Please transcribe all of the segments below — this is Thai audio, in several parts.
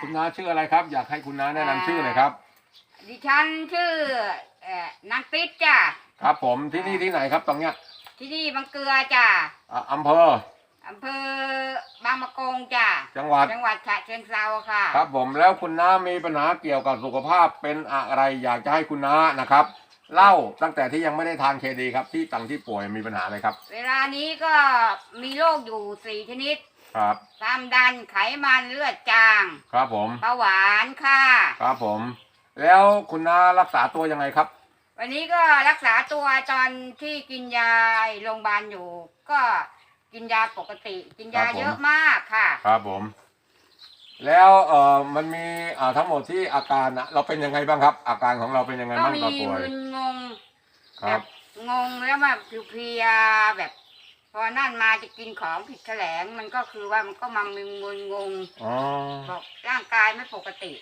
คุณน้าชื่ออะไรครับ อยากให้คุณน้าแนะนำชื่อหน่อยครับ ดิฉันชื่อเอ่อนางติ๊ดจ้ะ ครับผมที่นี่ที่ไหนครับตรงเนี้ยที่นี่บางเกลือจ้ะอ่าอำเภออำเภอบางมะกงจ้ะ จังหวัด จังหวัดฉะเชิงเทราค่ะ ครับผมแล้วคุณน้ามีปัญหาเกี่ยวกับสุขภาพเป็นอะไรอยากจะให้คุณน้านะครับ เล่าตั้งแต่ที่ยังไม่ได้ทานเคดีครับที่ตังที่ป่วยมีปัญหาอะไรครับ เวลานี้ก็มีโรคอยู่สี่ชนิด ครับ ความดันไขมันเลือดจางครับผม เบาหวานค่ะ ครับผม แล้วคุณน้ารักษาตัวยังไงครับ วันนี้ก็รักษาตัวตอนที่กินยาโรงพยาบาลอยู่ ก็กินยาปกติ กินยาครับผม เยอะมากค่ะ ครับผม แล้วเอ่อมันมีอ่าทั้งหมดที่อาการนะเราเป็นยังไงบ้างครับ อาการของเราเป็นยังไงก็บ้างมีตอนป่วยมึนงงคแบรับบงงแล้วแบบเพลียๆแบบ พอนั่นมาจะกินของผิดแถลงมันก็คือว่ามันก็มามึนมึนงงอ๋อ บอกร่างกายไม่ปกติ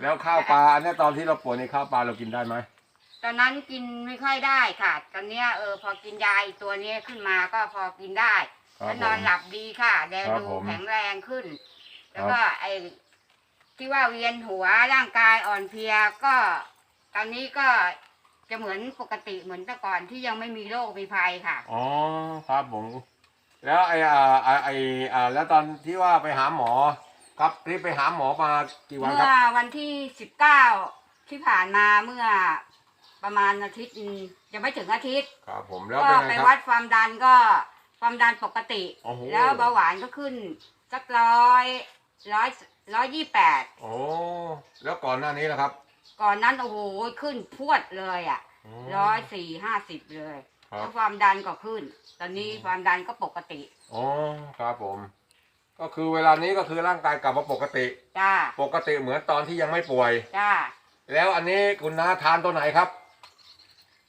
แล้วข้าวปลาอันเนี้ยตอนที่เราป่วยในข้าวปลาเรากินได้ไหมตอนนั้นกินไม่ค่อยได้ค่ะ ตอนเนี้ยเออพอกินยาอีกตัวเนี้ยขึ้นมาก็พอกินได้ครัแล้บวผนอนม หลับดีค่ะแดครับดูผมแข็งแรงขึ้น แล้วครับก็ไอ้ที่ว่าเวียนหัวร่างกายอ่อนเพลียก็ ตอนนี้ก็ จะเหมือนปกติเหมือนแต่ก่อนที่ยังไม่มีโรคมีภัยค่ะ อ๋อครับผม แล้วไอ้อ่าไอ้ไอ้อ่าแล้วตอนที่ว่าไปหาหมอ ครับที่ไปหาหมอมากี่วันเมื่ครับอวันที่สิบเก้าที่ผ่านมาเมื่อประมาณอาทิตย์หนึ่งยังไม่ถึงอาทิตย์ ครับ ผมแล้วก็เป็นไปไงควัรับ ดความดันก็ความดันปกติ โอ้โห แล้วเบาหวานก็ขึ้น สักร้อยร้อยร้อยยี่แปดโอ้แล้วก่อนหน้านี้ล่ะครับ ก่อนนั้นโอ้โหขึ้นพรวดเลยอะร้อยสี่ห้าสิบเลยครัแล้บวความดันก็ขึ้น ตอนนี้ความดันก็ปกติอ๋อครับผม ก็คือเวลานี้ก็คือร่างกายกลับมาปกติ จ้าปกติเหมือนตอนที่ยังไม่ป่วย จ้าแล้วอันนี้คุณน้าทานตัวไหนครับ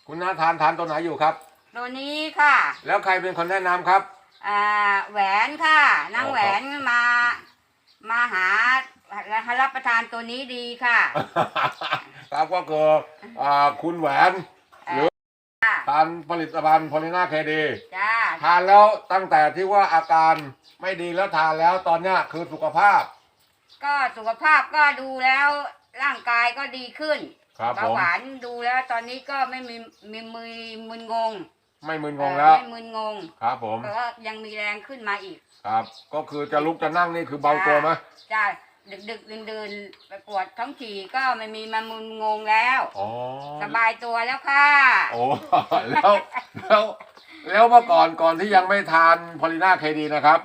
คุณน้าทานทานตัวไหนอยู่ครับ ตัวนี้ค่ะแล้วใครเป็นคนแนะนำครับ อ่าแหวนค่ะนางอ๋อครับแหวนมา มาหา รับประทานตัวนี้ดีค่ะ ครับก็คืออ่าคุณแหวนหรือค่ะทานผลิตภัณฑ์พอลิน่าเคดีจ้าทานแล้วตั้งแต่ที่ว่าอาการไม่ดีแล้วทานแล้วตอนเนี้ยคือสุขภาพ ก็สุขภาพก็ดูแล้วร่างกายก็ดีขึ้นครับเบาผมหวานดูแล้วตอนนี้ก็ไม่มีมีมือมึนงง ไม่มึนงงแล้วเออไม่มึนงงครับผมก็ยังมีแรงขึ้นมาอีก ครับ ก็คือจะลุกจะนั่งนี่คือเบาตัวไหมจ้า ดึกดึกดื่นดื่นๆไปปวดท้องฉี่ก็ไม่มีมามึนงงแล้ว อ๋อสบายตัวแล้วค่ะโอ้ แล้วแล้วแล้วเมื่อก่อนก่อนที่ยังไม่ทานพอลิน่าเคดีนะครับ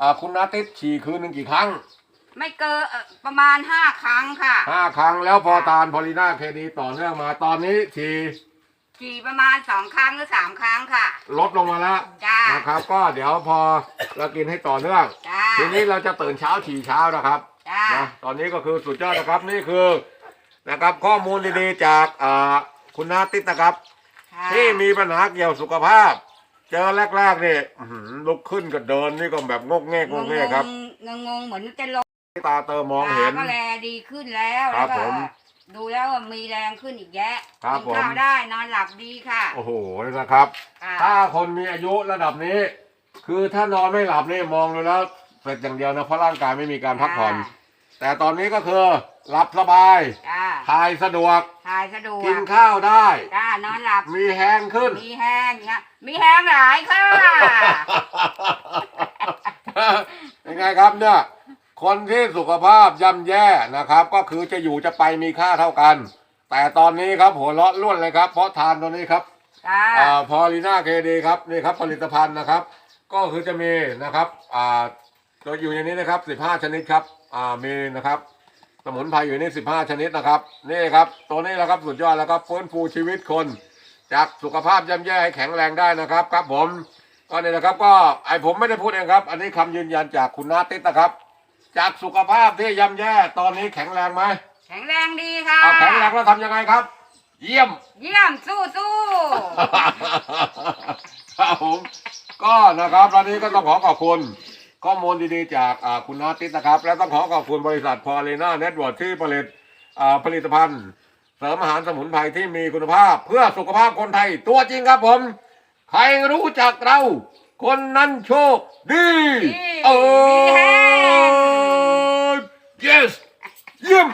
อ่าคุณนาติดฉี่คืนหนึ่งกี่ครั้งไม่เกินเอ่อประมาณห้าครั้งค่ะห้าครั้งแล้วพอทานพอลิน่าเคดีต่อเนื่องมาตอนนี้ฉี่ฉี่ประมาณสองครั้งหรือสามครั้งค่ะ ลดลงมาแล้วจ้านะครับ ก็เดี๋ยวพอเรากินให้ต่อเนื่อง จ้าทีนี้เราจะตื่นเช้าฉี่เช้านะครับจ้า นะตอนนี้ก็คือสุดยอดนะครับนี่คือนะครับข้อมูลดีๆจากอ่าคุณนาติดนะครับ ค่ะที่มีปัญหาเกี่ยวสุขภาพ เจอแรกๆนี่อื้อหือลุกขึ้นกับเดินนี่ก็แบบงกแงกงกแงกครับงงงงๆเหมือนจะลงตาเติมมองเห็นตาก็แลดีขึ้นแล้วครัแล้วบก็ผมดูแล้วว่ามีแรงขึ้นอีกแยะครับกินข้าวผมได้นอนหลับดีค่ะโอ้โหนะครับ ค่ะถ้าคนมีอายุระดับนี้ คือถ้านอนไม่หลับนี่มองดูแล้วเสร็จอย่างเดียวนะเพราะร่างกายไม่มีการพักผ่อน แต่ตอนนี้ก็คือหลับสบาย จ้าทายสะดวก ถ่ายสะดวกกินข้าวได้ จ้านอนหลับ มีแห้งขึ้น มีแห้งเนี่ยมีแห้งหลายค่ะ ยังไงครับเนี่ย คนที่สุขภาพย่ำแย่นะครับ ก็คือจะอยู่จะไปมีค่าเท่ากัน แต่ตอนนี้ครับหัวเราะล้วนเลยครับ เพราะทานตัวนี้ครับ จ้า อ่าพอลีน่าเคดีครับนี่ครับผลิตภัณฑ์นะครับ ก็คือจะมีนะครับอ่าตัวอยู่ในนี้นะครับ 15 ชนิดครับ อ่ามีนะครับ สมุนไพรอยู่ใน15ชนิดนะครับ นี่ครับ ตัวนี้แหละครับสุดยอดแล้วครับฟื้นฟูชีวิตคน จากสุขภาพย่ำแย่ให้แข็งแรงได้นะครับ ครับผมก็นี่นะครับก็ไอผมไม่ได้พูดเองครับ อันนี้คำยืนยันจากคุณนาติสนะครับ จากสุขภาพที่ย่ำแย่ตอนนี้แข็งแรงไหมแข็งแรงดีค่ะอ่าแข็งแรงแล้วทำยังไงครับ เยี่ยม เยี่ยมสู้สู้ครับผมก็นะครับวันนี้ก็ต้องขอขอบคุณ ข้อมูลดีๆ จากคุณนอติสนะครับ และต้องขอขอบคุณบริษัทพอเลน่าเน็ตเวิร์ที่ผลิตผลิตภัณฑ์ เสริมอาหารสมุนไพรที่มีคุณภาพ เพื่อสุขภาพคนไทยตัวจริงครับผม ใครรู้จักเรา คนนั้นโชคดีเออ yes เยี่ยม